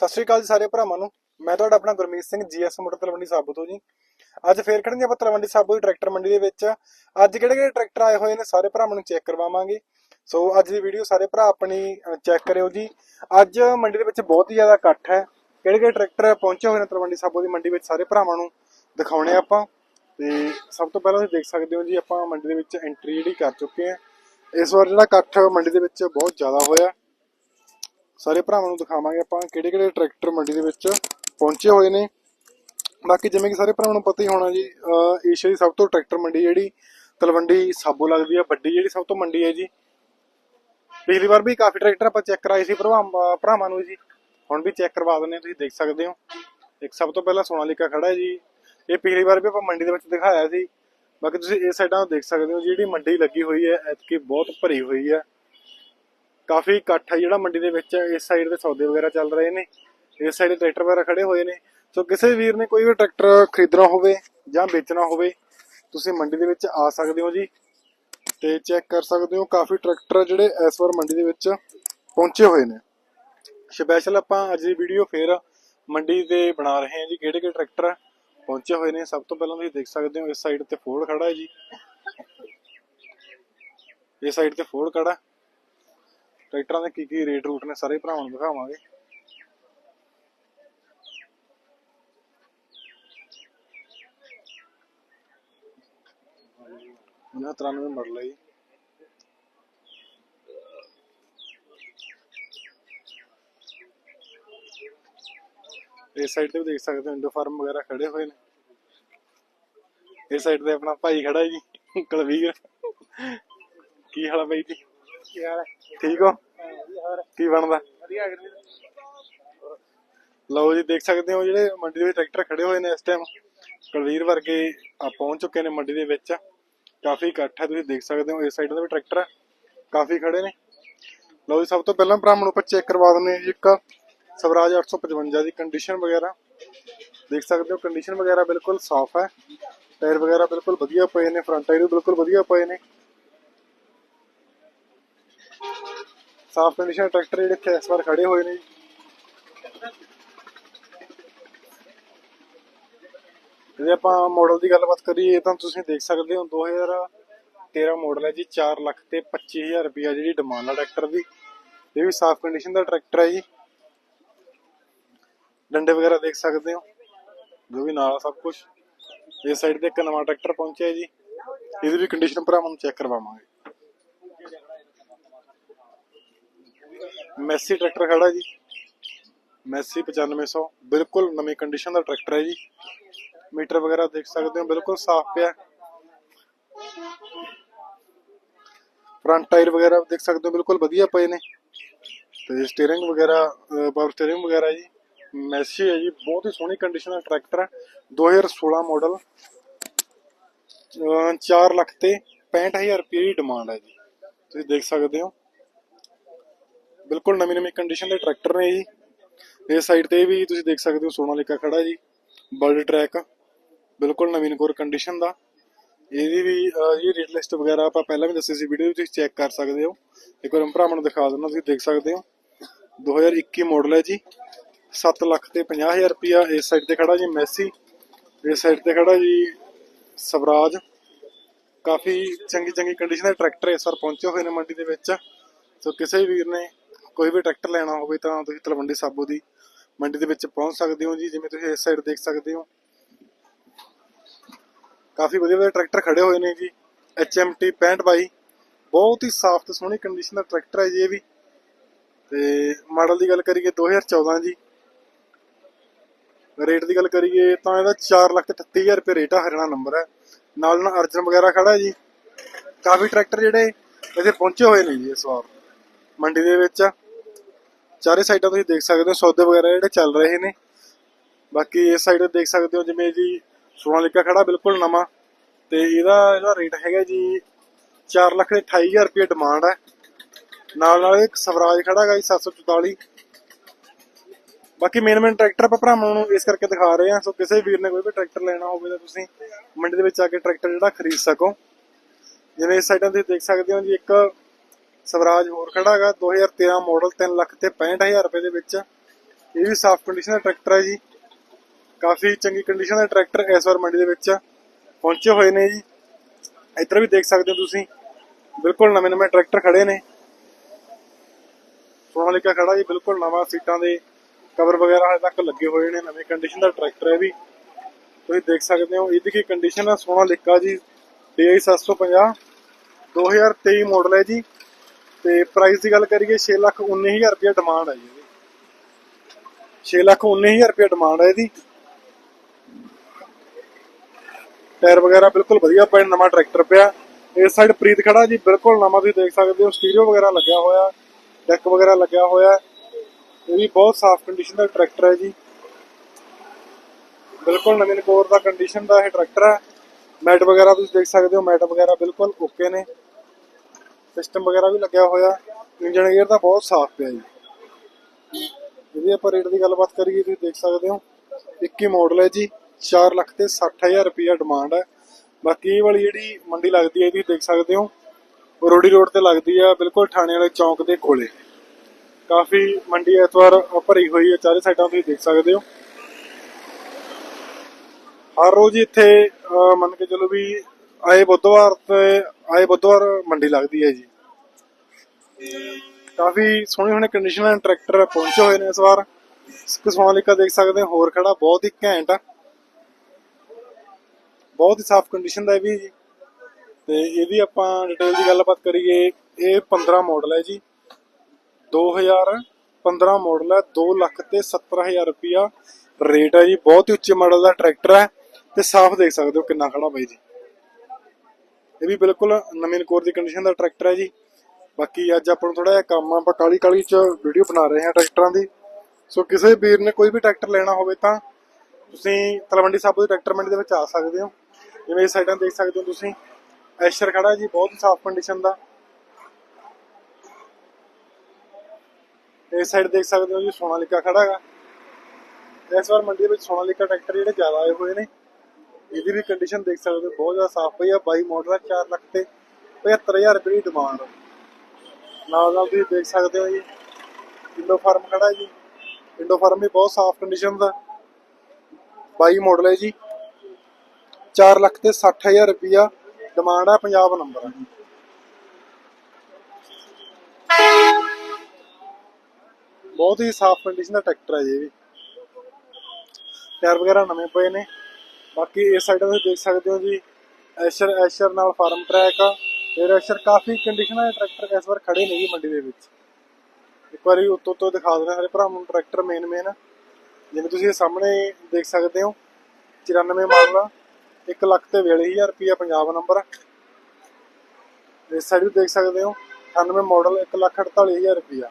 ਸਤਿ ਸ਼੍ਰੀ ਅਕਾਲ ਜੀ ਸਾਰੇ ਭਰਾਵਾਂ ਨੂੰ। ਮੈਂ ਤੁਹਾਡਾ ਆਪਣਾ ਗੁਰਮੀਤ ਸਿੰਘ ਜੀਐਸ ਮੋਟਰ ਤਲਵੰਡੀ ਸਾਬੋ ਤੋਂ ਜੀ। ਅੱਜ ਫੇਰ ਖੜਨਗੇ ਆਪਾਂ ਤਲਵੰਡੀ ਸਾਬੋ ਦੀ ਟਰੈਕਟਰ ਮੰਡੀ ਦੇ ਵਿੱਚ। ਅੱਜ ਕਿਹੜੇ ਕਿਹੜੇ ਟਰੈਕਟਰ ਆਏ ਹੋਏ ਨੇ ਸਾਰੇ ਭਰਾਵਾਂ ਨੂੰ ਚੈੱਕ ਕਰਵਾਵਾਂਗੇ। ਸੋ ਅੱਜ ਦੀ ਵੀਡੀਓ ਸਾਰੇ ਭਰਾ ਆਪਣੀ ਚੈੱਕ ਕਰਿਓ ਜੀ। ਅੱਜ ਮੰਡੀ ਦੇ ਵਿੱਚ ਬਹੁਤ ਹੀ ਜ਼ਿਆਦਾ ਇਕੱਠ ਹੈ। ਕਿਹੜੇ ਕਿਹੜੇ ਟਰੈਕਟਰ ਪਹੁੰਚੇ ਹੋਏ ਨੇ ਤਲਵੰਡੀ ਸਾਬੋ ਦੀ ਮੰਡੀ ਵਿੱਚ ਸਾਰੇ ਭਰਾਵਾਂ ਨੂੰ ਦਿਖਾਉਣੇ ਆਪਾਂ। ਤੇ ਸਭ ਤੋਂ ਪਹਿਲਾਂ ਤੁਸੀਂ ਦੇਖ ਸਕਦੇ ਹੋ ਜੀ, ਆਪਾਂ ਮੰਡੀ ਦੇ ਵਿੱਚ ਐਂਟਰੀ ਜਿਹੜੀ ਕਰ ਚੁੱਕੇ ਹਾਂ ਇਸ ਵਾਰ ਜਿਹੜਾ ਇਕੱਠ ਮੰਡੀ ਦੇ ਵਿੱਚ ਬਹੁਤ ਜ਼ਿਆਦਾ ਹੋਇਆ। ਸਾਰੇ ਭਰਾਵਾਂ ਨੂੰ ਦਿਖਾਵਾਂਗੇ ਆਪਾਂ ਕਿਹੜੇ ਕਿਹੜੇ ਟਰੈਕਟਰ ਮੰਡੀ ਦੇ ਵਿੱਚ ਪਹੁੰਚੇ ਹੋਏ ਨੇ। ਬਾਕੀ ਜਿਵੇਂ ਕਿ ਸਾਰੇ ਭਰਾਵਾਂ ਨੂੰ ਪਤਾ ਹੀ ਹੋਣਾ ਜੀ, ਅਹ ਏਸ਼ੀਆ ਦੀ ਸਭ ਤੋਂ ਟਰੈਕਟਰ ਮੰਡੀ ਜਿਹੜੀ ਤਲਵੰਡੀ ਸਾਬੋ ਲੱਗਦੀ ਆ, ਵੱਡੀ ਜਿਹੜੀ ਸਭ ਤੋਂ ਮੰਡੀ ਹੈ ਜੀ। ਪਿਛਲੀ ਵਾਰ ਵੀ ਕਾਫੀ ਟਰੈਕਟਰ ਆਪਾਂ ਚੈੱਕ ਕਰਾਏ ਸੀ ਭਰਾਵਾਂ ਭਰਾਵਾਂ ਨੂੰ ਜੀ। ਹੁਣ ਵੀ ਚੈੱਕ ਕਰਵਾ ਦਿੰਦੇ ਹਾਂ, ਤੁਸੀਂ ਦੇਖ ਸਕਦੇ ਹੋ। ਇੱਕ ਸਭ ਤੋਂ ਪਹਿਲਾਂ ਸੋਨਾਲੀਕਾ ਖੜਾ ਹੈ ਜੀ। ਇਹ ਪਿਛਲੀ ਵਾਰ ਵੀ ਆਪਾਂ ਮੰਡੀ ਦੇ ਵਿੱਚ ਦਿਖਾਇਆ ਸੀ। ਬਾਕੀ ਤੁਸੀਂ ਇਸ ਸਾਈਡਾਂ ਤੋਂ ਦੇਖ ਸਕਦੇ ਹੋ, ਜਿਹੜੀ ਮੰਡੀ ਲੱਗੀ ਹੋਈ ਹੈ, ਐਤਕੀ ਬਹੁਤ ਭਰੀ ਹੋਈ ਹੈ। ਕਾਫੀ ਇਕੱਠ ਹੈ ਜਿਹੜਾ ਮੰਡੀ ਦੇ ਵਿੱਚ ਇਸ ਸਾਈਡ ਤੇ ਸੌਦੇ ਵਗੈਰਾ ਚੱਲ ਰਹੇ ਨੇ, ਇਸ ਸਾਈਡ ਟਰੈਕਟਰ ਵਗੈਰਾ ਖੜੇ ਹੋਏ ਨੇ। ਸੋ ਕਿਸੇ ਵੀਰ ਨੇ ਕੋਈ ਵੀ ਟਰੈਕਟਰ ਖਰੀਦਣਾ ਹੋਵੇ ਜਾਂ ਵੇਚਣਾ ਹੋਵੇ, ਤੁਸੀਂ ਮੰਡੀ ਦੇ ਵਿੱਚ ਆ ਸਕਦੇ ਹੋ ਜੀ ਤੇ ਚੈੱਕ ਕਰ ਸਕਦੇ ਹੋ ਕਾਫੀ ਟਰੈਕਟਰ ਜਿਹੜੇ ਇਸ ਵਾਰ ਮੰਡੀ ਦੇ ਵਿੱਚ ਪਹੁੰਚੇ ਹੋਏ ਨੇ। ਸਪੈਸ਼ਲ ਆਪਾਂ ਅੱਜ ਦੀ ਵੀਡੀਓ ਫੇਰ ਮੰਡੀ ਤੇ ਬਣਾ ਰਹੇ ਹਾਂ ਜੀ ਕਿਹੜੇ ਕਿਹੜੇ ਟਰੈਕਟਰ ਪਹੁੰਚੇ ਹੋਏ ਨੇ। ਸਭ ਤੋਂ ਪਹਿਲਾਂ ਤੁਸੀਂ ਦੇਖ ਸਕਦੇ ਹੋ ਇਸ ਸਾਈਡ ਤੇ ਫੋਰਡ ਖੜਾ ਹੈ ਜੀ। ਇਸ ਸਾਈਡ ਤੇ ਫੋਰਡ ਖੜਾ। ਟਰੈਕਟਰਾਂ ਦੇ ਕੀ ਕੀ ਰੇਟ ਰੂਟ ਨੇ ਸਾਰੇ ਭਰਾਵਾਂ ਨੂੰ ਦਿਖਾਵਾਂਗੇ। ਉਹਨਾਂ 93 ਮਾਡਲ ਹੈ ਜੀ। ਇਸ ਸਾਈਡ ਤੇ ਵੀ ਦੇਖ ਸਕਦੇ ਹੋ, ਇੰਡੋ ਫਾਰਮ ਵਗੈਰਾ ਖੜੇ ਹੋਏ ਨੇ। ਇਸ ਸਾਈਡ ਤੇ ਆਪਣਾ ਭਾਈ ਖੜਾ ਹੈ ਜੀ, ਕਲਵੀਰ। ਕੀ ਹਾਲ ਹੈ ਬਾਈ ਜੀ? ਕੀ ਹਾਲ ਹੈ ਠੀਕ ਹੋ? ਕੀ ਬਣਦਾ? ਵਧੀਆ ਲਓ ਜੀ, ਦੇਖ ਸਕਦੇ ਹੋ ਜਿਹੜੇ ਮੰਡੀ ਦੇ ਵਿੱਚ ਟਰੈਕਟਰ ਖੜੇ ਹੋਏ ਨੇ ਇਸ ਟਾਈਮ ਕੁਲਵੀਰ ਵਰਗੇ ਪਹੁੰਚ ਚੁੱਕੇ ਨੇ ਮੰਡੀ ਦੇ ਵਿੱਚ। ਕਾਫੀ ਇਕੱਠ ਹੈ, ਤੁਸੀਂ ਦੇਖ ਸਕਦੇ ਹੋ, ਇਸ ਸਾਈਡ ਦੇ ਵੀ ਟਰੈਕਟਰ ਕਾਫੀ ਖੜੇ ਨੇ। ਲਓ ਜੀ, ਸਭ ਤੋਂ ਪਹਿਲਾਂ ਭਰਾਵਾਂ ਨੂੰ ਆਪਾਂ ਚੈੱਕ ਕਰਵਾ ਦਿੰਦੇ ਹਾਂ ਜੀ ਇੱਕ। ਸਵਰਾਜ 855 ਦੀ ਕੰਡੀਸ਼ਨ ਵਗੈਰਾ। ਦੇਖ ਸਕਦੇ ਹੋ ਕੰਡੀਸ਼ਨ ਵਗੈਰਾ ਬਿਲਕੁਲ ਸਾਫ਼ ਹੈ। ਟਾਇਰ ਵਗੈਰਾ ਬਿਲਕੁਲ ਵਧੀਆ ਪਏ ਨੇ ਫਰੰਟ ਟਾਇਰ ਵੀ ਬਿਲਕੁਲ ਵਧੀਆ ਪਏ ਨੇ। ਸਾਫ਼ ਕੰਡੀਸ਼ਨ ਟਰੈਕਟਰ ਜਿਹੜੇ ਇੱਥੇ ਇਸ ਵਾਰ ਖੜੇ ਹੋਏ ਨੇ ਜੇ। ਆਪਾਂ ਮਾਡਲ ਦੀ ਗੱਲਬਾਤ ਕਰੀਏ, ਤਾਂ ਤੁਸੀਂ ਦੇਖ ਸਕਦੇ ਹੋ 2013 ਮਾਡਲ ਹੈ ਜੀ 4 ਲੱਖ ਤੇ 25000 ਰੁਪਿਆ ਜਿਹੜੀ ਡਿਮਾਂਡ ਹੈ ਟਰੈਕਟਰ ਦੀ। ਇਹ ਵੀ ਸਾਫ਼ ਕੰਡੀਸ਼ਨ ਦਾ ਟਰੈਕਟਰ ਹੈ ਜੀ। ਡੰਡੇ ਵਗੈਰਾ ਦੇਖ ਸਕਦੇ ਹੋ, ਜੋ ਵੀ ਨਾਲ ਆ ਸਭ ਕੁਝ ਇਸ ਸਾਈਡ ਤੇ ਇੱਕ ਨਵਾਂ ਟਰੈਕਟਰ ਪਹੁੰਚਿਆ ਜੀ। ਇਹਦੀ ਵੀ ਕੰਡੀਸ਼ਨ ਭਰਾਵਾਂ ਨੂੰ ਚੈੱਕ ਕਰਵਾਵਾਂਗੇ। ਮੈਸੀ ਟਰੈਕਟਰ ਖੜਾ ਜੀ। ਮੈਸੀ 9500 ਬਿਲਕੁਲ ਨਵੀਂ ਕੰਡੀਸ਼ਨ ਦਾ ਟਰੈਕਟਰ ਹੈ ਜੀ। ਮੀਟਰ ਵਗੈਰਾ ਦੇਖ ਸਕਦੇ ਹੋ, ਬਿਲਕੁਲ ਸਾਫ਼ ਪਿਆ। ਫਰੰਟ ਟਾਇਰ ਵਗੈਰਾ ਦੇਖ ਸਕਦੇ ਹੋ, ਬਿਲਕੁਲ ਵਧੀਆ ਪਏ ਨੇ। ਤੇ ਸਟੀਅਰਿੰਗ ਵਗੈਰਾ ਪਾਵਰ ਸਟੀਅਰਿੰਗ ਵਗੈਰਾ ਜੀ। ਮੈਸੀ ਹੈ ਜੀ, ਬਹੁਤ ਹੀ ਸੋਹਣੀ ਕੰਡੀਸ਼ਨ ਦਾ ਟਰੈਕਟਰ ਹੈ। 2016 ਮਾਡਲ 4 ਲੱਖ ਤੇ 65000 ਰੁਪਏ ਦੀ ਡਿਮਾਂਡ ਹੈ ਜੀ। ਤੁਸੀਂ ਦੇਖ ਸਕਦੇ ਹੋ। ਬਿਲਕੁਲ ਨਵੀਂ ਨਵੀਂ ਕੰਡੀਸ਼ਨ ਦੇ ਟਰੈਕਟਰ ਨੇ ਜੀ। ਇਸ ਸਾਈਡ ਤੇ ਵੀ ਤੁਸੀਂ ਦੇਖ ਸਕਦੇ ਹੋ ਸੋਨਾਲੀਕਾ ਖੜਾ ਜੀ ਬਲਡ ਟਰੈਕ ਬਿਲਕੁਲ ਨਵੀਂ ਨਵੀਨਕੋਰ ਕੰਡੀਸ਼ਨ ਦਾ। ਇਹਦੀ ਵੀ ਇਹ ਰੇਟ ਲਿਸਟ ਵਗੈਰਾ ਆਪਾਂ ਪਹਿਲਾਂ ਵੀ ਦੱਸੀ ਸੀ ਵੀਡੀਓ ਵਿੱਚ ਤੁਸੀਂ ਚੈੱਕ ਕਰ ਸਕਦੇ ਹੋ। ਇੱਕ ਵਾਰ ਭਰਾਵਾਂ ਨੂੰ ਦਿਖਾ ਦਿੰਦਾ, ਤੁਸੀਂ ਦੇਖ ਸਕਦੇ ਹੋ। 2021 ਮਾਡਲ ਹੈ ਜੀ। 7 ਲੱਖ ਤੇ 50000 ਰੁਪਿਆ ਇਸ ਸਾਈਡ ਤੇ ਖੜਾ ਜੀ ਮੈਸੀ ਇਸ ਸਾਈਡ ਤੇ ਖੜਾ ਜੀ, ਸਵਰਾਜ। ਕਾਫੀ ਚੰਗੀ ਚੰਗੀ ਕੰਡੀਸ਼ਨ ਦੇ ਟਰੈਕਟਰ ਇਸ ਵਾਰ ਪਹੁੰਚੇ ਹੋਏ ਨੇ ਮੰਡੀ ਦੇ ਵਿੱਚ। ਸੋ ਕਿਸੇ ਵੀਰ ਨੇ ਕੋਈ ਵੀ ਟਰੈਕਟਰ ਲੈਣਾ ਹੋਵੇ ਤਾਂ ਤੁਸੀਂ ਤਲਵੰਡੀ ਸਾਬੋ ਦੀ ਮੰਡੀ ਦੇ ਵਿੱਚ ਪਹੁੰਚ ਸਕਦੇ ਹੋ ਜੀ, ਜਿਵੇਂ ਤੁਸੀਂ ਇਸ ਸਾਈਡ ਦੇਖ ਸਕਦੇ ਹੋ। ਕਾਫੀ ਵਧੀਆ ਵਧੀਆ ਟਰੈਕਟਰ ਖੜੇ ਹੋਏ ਨੇ ਜੀ। HMT 6522 ਬਹੁਤ ਹੀ ਸਾਫ਼ ਤੇ ਸੋਹਣੀ ਕੰਡੀਸ਼ਨ ਦਾ ਟਰੈਕਟਰ ਹੈ ਜੀ ਇਹ ਵੀ। ਤੇ ਮਾਡਲ ਦੀ ਗੱਲ ਕਰੀਏ 2014 ਜੀ ਰੇਟ ਦੀ ਗੱਲ ਕਰੀਏ ਤਾਂ ਇਹਦਾ 4 ਲੱਖ ਤੇ 38000 ਰੁਪਏ ਰੇਟ ਆ, ਹਰਿਆਣਾ ਨੰਬਰ ਹੈ। ਨਾਲ ਨਾਲ ਅਰਜਨ ਵਗੈਰਾ ਖੜਾ ਜੀ। ਕਾਫੀ ਟਰੈਕਟਰ ਜਿਹੜੇ ਇੱਥੇ ਪਹੁੰਚੇ ਹੋਏ ਨੇ ਜੀ ਇਸ ਵਾਰ। ਮੰਡੀ ਦੇ ਵਿੱਚ। ਚਾਰੇ ਸਾਈਡਾਂ ਤੁਸੀਂ ਦੇਖ ਸਕਦੇ ਹੋ, ਸੌਦੇ ਵਗੈਰਾ ਜਿਹੜੇ ਚੱਲ ਰਹੇ ਨੇ। ਬਾਕੀ ਇਸ ਸਾਈਡ ਦੇਖ ਸਕਦੇ ਹੋ, ਜਿਵੇਂ ਜੀ ਸੋਨਾਲੀਕਾ ਖੜਾ ਬਿਲਕੁਲ ਨਵਾਂ ਤੇ ਇਹਦਾ ਇਹਦਾ ਰੇਟ ਹੈਗਾ ਜੀ 4 ਲੱਖ ਤੇ 28000 ਰੁਪਏ ਡਿਮਾਂਡ ਹੈ। ਨਾਲ ਨਾਲ ਇੱਕ ਸਵਰਾਜ ਖੜਾ ਹੈਗਾ ਜੀ 744 ਬਾਕੀ ਮੇਨ ਮੇਨ ਟਰੈਕਟਰ ਆਪਾਂ ਭਰਾਵਾਂ ਨੂੰ ਇਸ ਕਰਕੇ ਦਿਖਾ ਰਹੇ ਹਾਂ। ਸੋ ਕਿਸੇ ਵੀਰ ਨੇ ਕੋਈ ਵੀ ਟਰੈਕਟਰ ਲੈਣਾ ਹੋਵੇ ਤਾਂ ਤੁਸੀਂ ਮੰਡੀ ਦੇ ਵਿੱਚ ਆ ਕੇ ਟਰੈਕਟਰ ਜਿਹੜਾ ਖਰੀਦ ਸਕੋ। ਜਿਵੇਂ ਇਸ ਸਾਈਡਾਂ ਤੇ ਦੇਖ ਸਕਦੇ ਹੋ ਜੀ, ਇੱਕ ਸਵਰਾਜ ਹੋਰ ਖੜਾ ਹੈਗਾ 2013 ਮਾਡਲ 3 ਲੱਖ ਤੇ 65000 ਰੁਪਏ ਦੇ ਵਿੱਚ। ਇਹ ਵੀ ਸਾਫ਼ ਕੰਡੀਸ਼ਨ ਦਾ ਟਰੈਕਟਰ ਹੈ ਜੀ। ਕਾਫੀ ਚੰਗੀ ਕੰਡੀਸ਼ਨ ਦਾ ਟਰੈਕਟਰ ਇਸ ਵਾਰ ਮੰਡੀ ਦੇ ਵਿੱਚ ਪਹੁੰਚੇ ਹੋਏ ਨੇ ਜੀ। ਇੱਧਰ ਵੀ ਦੇਖ ਸਕਦੇ ਹੋ ਤੁਸੀਂ, ਬਿਲਕੁਲ ਨਵੇਂ ਨਵੇਂ ਟਰੈਕਟਰ ਖੜੇ ਨੇ। ਸੋਨਾਲੀਕਾ ਖੜਾ ਜੀ, ਬਿਲਕੁਲ ਨਵਾਂ ਸੀਟਾਂ ਦੇ ਕਵਰ ਵਗੈਰਾ ਹਾਲੇ ਤੱਕ ਲੱਗੇ ਹੋਏ ਨੇ, ਨਵੇਂ ਕੰਡੀਸ਼ਨ ਦਾ ਟਰੈਕਟਰ ਹੈ ਵੀ। ਤੁਸੀਂ ਦੇਖ ਸਕਦੇ ਹੋ, ਇਹਦੀ ਕੀ ਕੰਡੀਸ਼ਨ ਹੈ ਸੋਨਾਲੀਕਾ ਜੀ। DI 750 2023 ਮਾਡਲ ਹੈ ਜੀ। ਤੇ ਪ੍ਰਾਈਸ ਦੀ ਗੱਲ ਕਰੀਏ 619000 ਰੁਪਏ ਡਿਮਾਂਡ ਹੈ ਜੀ ਇਹਦੀ। 619000 ਰੁਪਏ ਡਿਮਾਂਡ ਹੈ ਇਹਦੀ। ਟਾਇਰ ਵਗੈਰਾ ਬਿਲਕੁਲ ਵਧੀਆ ਪਏ, ਨਵਾਂ ਟਰੈਕਟਰ ਪਿਆ। ਇਸ ਸਾਈਡ ਪ੍ਰੀਤ ਖੜਾ ਜੀ, ਬਿਲਕੁਲ ਨਵਾਂ ਤੁਸੀਂ ਦੇਖ ਸਕਦੇ ਹੋ। ਸਟੀਰੀਓ ਵਗੈਰਾ ਲੱਗਿਆ ਹੋਇਆ ਡੈਕ ਵਗੈਰਾ ਲੱਗਿਆ ਹੋਇਆ। ਇਹ ਵੀ ਬਹੁਤ ਸਾਫ਼ ਕੰਡੀਸ਼ਨ ਦਾ ਟਰੈਕਟਰ ਹੈ ਜੀ। ਬਿਲਕੁਲ ਨਵੀਂ ਕੋਰ ਦਾ ਕੰਡੀਸ਼ਨ ਦਾ ਇਹ ਟਰੈਕਟਰ ਹੈ ਮੈਟ ਵਗੈਰਾ ਤੁਸੀਂ ਦੇਖ ਸਕਦੇ ਹੋ ਮੈਟ ਵਗੈਰਾ ਬਿਲਕੁਲ ਓਕੇ ਨੇ। ਸਿਸਟਮ ਵਗੈਰਾ ਵੀ ਲੱਗਿਆ ਹੋਇਆ। ਇੰਜਨ ਗੇਅਰ ਦਾ ਬਹੁਤ ਸਾਫ਼ ਪਿਆ ਜੀ। ਜਿਹਦੀ ਆਪਾਂ ਰੇਟ ਦੀ ਗੱਲਬਾਤ ਕਰੀਏ ਤੁਸੀਂ ਦੇਖ ਸਕਦੇ ਹੋ 21 ਮਾਡਲ ਹੈ ਜੀ 4 ਲੱਖ ਤੇ 60000 ਰੁਪਇਆ ਡਿਮਾਂਡ ਹੈ। ਬਾਕੀ ਇਹ ਵਾਲੀ ਜਿਹੜੀ ਮੰਡੀ ਲੱਗਦੀ ਹੈ ਤੁਸੀਂ ਦੇਖ ਸਕਦੇ ਹੋ ਉਹ ਰੋਡੀ ਰੋਡ ਤੇ ਲੱਗਦੀ ਆ, ਬਿਲਕੁਲ ਥਾਣੇ ਵਾਲੇ ਚੌਂਕ ਦੇ ਕੋਲੇ। ਕਾਫੀ ਮੰਡੀ ਐਤਵਾਰ ਭਰੀ ਹੋਈ ਹੈ, ਚਾਰੇ ਸਾਈਡਾਂ ਤੁਸੀਂ ਦੇਖ ਸਕਦੇ ਹੋ। ਹਰ ਰੋਜ਼ ਇੱਥੇ ਮੰਨ ਕੇ ਚਲੋ ਵੀ ਆਏ ਬੁੱਧਵਾਰ ਤੇ, ਆਏ ਬੁੱਧਵਾਰ ਮੰਡੀ ਲੱਗਦੀ ਹੈ ਜੀ। ਕਾਫੀ ਸੋਹਣੇ ਸੋਹਣੇ ਕੰਡੀਸ਼ਨ ਦੇ ਟਰੈਕਟਰ ਪਹੁੰਚੇ ਹੋਏ ਨੇ ਇਸ ਵਾਰ। ਸੋਨਾਲੀਕਾ ਦੇਖ ਸਕਦੇ ਹੋ, ਹੋਰ ਖੜਾ ਬਹੁਤ ਹੀ ਘੈਂਟ ਆ। ਬਹੁਤ ਹੀ ਸਾਫ਼ ਕੰਡੀਸ਼ਨ ਦਾ ਇਹ ਵੀ ਜੀ। ਤੇ ਇਹਦੀ ਆਪਾਂ ਡਿਟੇਲ ਦੀ ਗੱਲਬਾਤ ਕਰੀਏ, ਇਹ 15 ਮਾਡਲ ਹੈ ਜੀ। 2015 ਮਾਡਲ ਹੈ 2 ਲੱਖ ਤੇ 70000 ਰੁਪਿਆ ਰੇਟ ਹੈ ਜੀ। ਬਹੁਤ ਹੀ ਉੱਚੇ ਮਾਡਲ ਦਾ ਟਰੈਕਟਰ ਹੈ ਤੇ ਸਾਫ਼ ਦੇਖ ਸਕਦੇ ਹੋ ਕਿੰਨਾ ਖੜਾ ਬਾਈ ਜੀ। ਇਹ ਵੀ ਬਿਲਕੁਲ ਨਵੀਂ ਕੋਰ ਦੀ ਕੰਡੀਸ਼ਨ ਦਾ ਟਰੈਕਟਰ ਹੈ ਜੀ। ਬਾਕੀ ਅੱਜ ਆਪਾਂ ਨੂੰ ਥੋੜਾ ਜਿਹਾ ਕੰਮ ਆ, ਆਪਾਂ ਕਾਲੀ ਕਾਲੀ ਚ ਵੀਡੀਓ ਬਣਾ ਰਹੇ ਹਾਂ ਟਰੈਕਟਰਾਂ ਦੀ। ਸੋ ਕਿਸੇ ਵੀਰ ਨੇ ਕੋਈ ਵੀ ਟਰੈਕਟਰ ਲੈਣਾ ਹੋਵੇ ਤਾਂ ਤੁਸੀਂ ਤਲਵੰਡੀ ਸਾਬੋ ਦੀ ਟਰੈਕਟਰ ਮੰਡੀ ਦੇ ਵਿੱਚ ਆ ਸਕਦੇ ਹੋ। ਜਿਵੇਂ ਇਸ ਸਾਈਡਾਂ ਦੇਖ ਸਕਦੇ ਹੋ ਤੁਸੀਂ। ਐਸ਼ਰ ਖੜਾ ਜੀ, ਬਹੁਤ ਸਾਫ਼ ਕੰਡੀਸ਼ਨ ਦਾ। ਇਸ ਸਾਈਡ ਦੇਖ ਸਕਦੇ ਹੋ ਜੀ, ਸੋਨਾਲੀਕਾ ਖੜਾ ਹੈਗਾ। ਇਸ ਵਾਰ ਮੰਡੀ ਦੇ ਵਿੱਚ ਸੋਨਾਲੀਕਾ ਟਰੈਕਟਰ ਜਿਹੜੇ ਜ਼ਿਆਦਾ ਆਏ ਹੋਏ ਨੇ, ਇਹਦੀ ਵੀ ਕੰਡੀਸ਼ਨ ਦੇਖ ਸਕਦੇ ਹੋ, ਬਹੁਤ ਜ਼ਿਆਦਾ ਸਾਫ਼ ਪਈ ਆ। 22 ਮਾਡਲ ਆ 4 ਲੱਖ ਤੇ 75000 ਰੁਪਏ ਦੀ ਡਿਮਾਂਡ ਨਾਲ ਨਾਲ ਤੁਸੀਂ ਦੇਖ ਸਕਦੇ ਹੋ ਜੀ। ਇੰਡੋ ਫਾਰਮ ਖੜਾ ਜੀ। ਇੰਡੋ ਫਾਰਮ ਵੀ ਬਹੁਤ ਸਾਫ਼ ਕੰਡੀਸ਼ਨ ਦਾ। 22 ਮਾਡਲ ਹੈ ਜੀ। 4 ਲੱਖ ਤੇ 60000 ਰੁਪਿਆ ਡਿਮਾਂਡ ਆ ਪੰਜਾਬ ਨੰਬਰ ਆ ਬਹੁਤ ਹੀ ਸਾਫ਼ ਕੰਡੀਸ਼ਨ ਦਾ ਟਰੈਕਟਰ ਹੈ ਜੀ ਵੀ। ਟਾਇਰ ਵਗੈਰਾ ਨਵੇਂ ਪਏ ਨੇ। ਬਾਕੀ ਇਸ ਸਾਈਡ ਤੁਸੀਂ ਦੇਖ ਸਕਦੇ ਹੋ ਜੀ। ਐਸ਼ਰ ਐਸ਼ਰ ਨਾਲ ਫਾਰਮ ਟਰੈਕ ਆ। ਫਿਰ ਐਸ਼ਰ ਕਾਫੀ ਕੰਡੀਸ਼ਨ ਹੈ ਟਰੈਕਟਰ ਇਸ ਵਾਰ ਖੜੇ ਨੇ ਮੰਡੀ ਦੇ ਵਿੱਚ। ਇੱਕ ਵਾਰੀ ਉੱਤੋਂ ਤੋਂ ਦਿਖਾ ਦਿੰਦੇ ਸਾਰੇ ਭਰਾਵਾਂ ਨੂੰ ਟਰੈਕਟਰ ਮੇਨ ਮੇਨ ਜਿਵੇਂ ਤੁਸੀਂ ਸਾਹਮਣੇ ਦੇਖ ਸਕਦੇ ਹੋ 94 ਮਾਡਲ 1 ਲੱਖ ਤੇ 42000 ਰੁਪਿਆ ਪੰਜਾਬ ਨੰਬਰ ਇਸ ਸਾਈਡ ਵੀ ਦੇਖ ਸਕਦੇ ਹੋ 98 ਮਾਡਲ 1 ਲੱਖ 48000 ਰੁਪਿਆ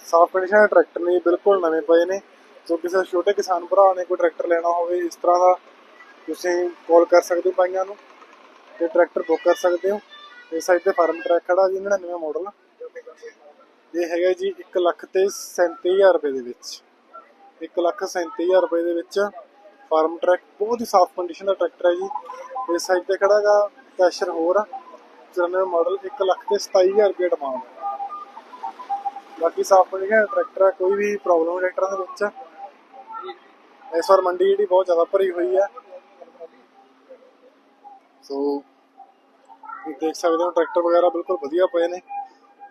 ਸਾਫ਼ ਕੰਡੀਸ਼ਨ ਦੇ ਟਰੈਕਟਰ ਨੇ ਬਿਲਕੁਲ ਨਵੇਂ ਪਏ ਨੇ। ਸੋ ਕਿਸੇ ਛੋਟੇ ਕਿਸਾਨ ਭਰਾ ਨੇ ਕੋਈ ਟਰੈਕਟਰ ਲੈਣਾ ਹੋਵੇ, ਇਸ ਤਰ੍ਹਾਂ ਦਾ ਤੁਸੀਂ ਕਾਲ ਕਰ ਸਕਦੇ ਹੋ ਬਾਈਆਂ ਨੂੰ ਤੇ ਟਰੈਕਟਰ ਬੁੱਕ ਕਰ ਸਕਦੇ ਹੋ। ਇਸ ਸਾਈਡ ਤੇ ਫਾਰਮ ਟਰੈਕ ਖੜਾ ਜੀ 99 ਮਾਡਲ ਇਹ ਹੈਗਾ ਜੀ 1 ਲੱਖ ਤੇ 37000 ਰੁਪਏ ਦੇ ਵਿੱਚ। 1 ਲੱਖ 37000 ਰੁਪਏ ਦੇ ਵਿੱਚ ਫਾਰਮ ਟਰੈਕ, ਬਹੁਤ ਹੀ ਸਾਫ਼ ਕੰਡੀਸ਼ਨ ਦਾ ਟਰੈਕਟਰ ਹੈ ਜੀ। ਇਸ ਸਾਈਡ ਤੇ ਖੜਾ ਕੈਸ਼ਰ ਹੋਰ 94 ਮਾਡਲ 1 ਲੱਖ ਤੇ 27000 ਰੁਪਏ ਡਿਮਾਂਡ ਬਾਕੀ ਸਾਫ਼ ਕੰਡੀਸ਼ਨ ਟਰੈਕਟਰ ਹੈ ਕੋਈ ਵੀ ਪ੍ਰੋਬਲਮ ਟਰੈਕਟਰਾਂ ਦੇ ਵਿੱਚ। ਇਸ ਵਾਰ ਮੰਡੀ ਜਿਹੜੀ ਬਹੁਤ ਜ਼ਿਆਦਾ ਭਰੀ ਹੋਈ ਹੈ ਸੋ ਤੁਸੀਂ ਦੇਖ ਸਕਦੇ ਹੋ ਟਰੈਕਟਰ ਵਗੈਰਾ ਬਿਲਕੁਲ ਵਧੀਆ ਪਏ ਨੇ।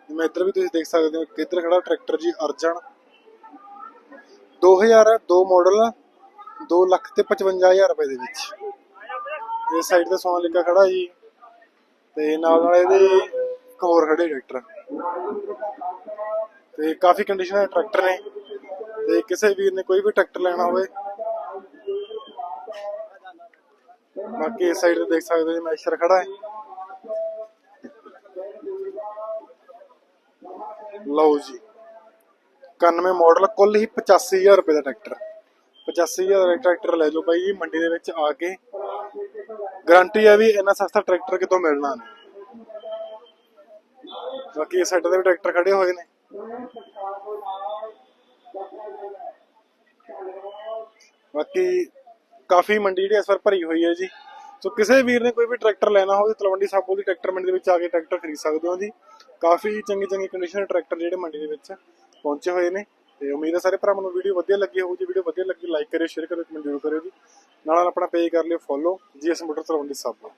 ਜਿਵੇਂ ਇੱਧਰ ਵੀ ਤੁਸੀਂ ਦੇਖ ਸਕਦੇ ਹੋ ਕਿ ਖੜਾ ਟਰੈਕਟਰ ਜੀ ਅਰਜਨ। 2002 ਮਾਡਲ 2 ਲੱਖ ਤੇ 55000 ਰੁਪਏ ਦੇ ਵਿੱਚ। ਇਸ ਸਾਈਡ ਤੇ ਸੋਨਾਲੀਕਾ ਖੜਾ ਜੀ। ਤੇ ਨਾਲ ਨਾਲ ਇਹਦੇ ਇੱਕ ਹੋਰ ਖੜੇ ਟਰੈਕਟਰ ਤੇ ਕਾਫੀ ਕੰਡੀਸ਼ਨ ਦੇ ਟਰੈਕਟਰ ਨੇ। ਤੇ ਕਿਸੇ ਵੀਰ ਨੇ ਕੋਈ ਵੀ ਟਰੈਕਟਰ ਲੈਣਾ ਹੋਵੇ ਬਾਕੀ ਇਸ ਸਾਈਡ ਤੇ ਦੇਖ ਸਕਦੇ ਹੋ ਜੀ ਮੈਸ਼ਰ ਖੜਾ ਹੈ। ਲਓ ਜੀ 91 ਮਾਡਲ ਕੁੱਲ ਹੀ 85000 ਰੁਪਏ ਦਾ ਟਰੈਕਟਰ। 85000 ਦਾ ਟਰੈਕਟਰ ਲੈ ਜਾਓ ਬਾਈ ਜੀ ਮੰਡੀ ਦੇ ਵਿੱਚ ਆ ਕੇ। ਗਾਰੰਟੀ ਹੈ ਵੀ ਇੰਨਾ ਸਸਤਾ ਟਰੈਕਟਰ ਕਿਤੋਂ ਮਿਲਣਾ ਨਹੀਂ ਬਾਕੀ ਇਸ ਸਾਈਡ ਤੇ ਵੀ ਟਰੈਕਟਰ ਖੜੇ ਹੋਏ ਨੇ। ਬਾਕੀ ਕਾਫੀ ਮੰਡੀ ਜਿਹੜੀ ਇਸ ਵਾਰ ਭਰੀ ਹੋਈ ਹੈ ਜੀ। ਸੋ ਕਿਸੇ ਵੀਰ ਨੇ ਕੋਈ ਵੀ ਟਰੈਕਟਰ ਲੈਣਾ ਹੋਵੇ, ਤਲਵੰਡੀ ਸਾਬੋ ਦੀ ਟਰੈਕਟਰ ਮੰਡੀ ਦੇ ਵਿੱਚ ਆ ਕੇ ਟਰੈਕਟਰ ਖਰੀਦ ਸਕਦੇ ਹੋ ਜੀ। ਕਾਫੀ ਚੰਗੀ ਚੰਗੀ ਕੰਡੀਸ਼ਨ ਦੇ ਟਰੈਕਟਰ ਜਿਹੜੇ ਮੰਡੀ ਦੇ ਵਿੱਚ ਪਹੁੰਚੇ ਹੋਏ ਨੇ। ਤੇ ਉਮੀਦ ਹੈ ਸਾਰੇ ਭਰਾਵਾਂ ਨੂੰ ਵੀਡੀਓ ਵਧੀਆ ਲੱਗੀ ਹੋਊ ਜੇ। ਵੀਡੀਓ ਵਧੀਆ ਲੱਗੀ ਲਾਈਕ ਕਰਿਓ ਸ਼ੇਅਰ ਕਰਿਓ ਕਮੈਂਟ ਜ਼ਰੂਰ ਕਰਿਓ ਜੀ। ਨਾਲ ਨਾਲ ਆਪਣਾ ਪੇਜ ਕਰ ਲਿਓ follow GS motor Talwandi Sabo.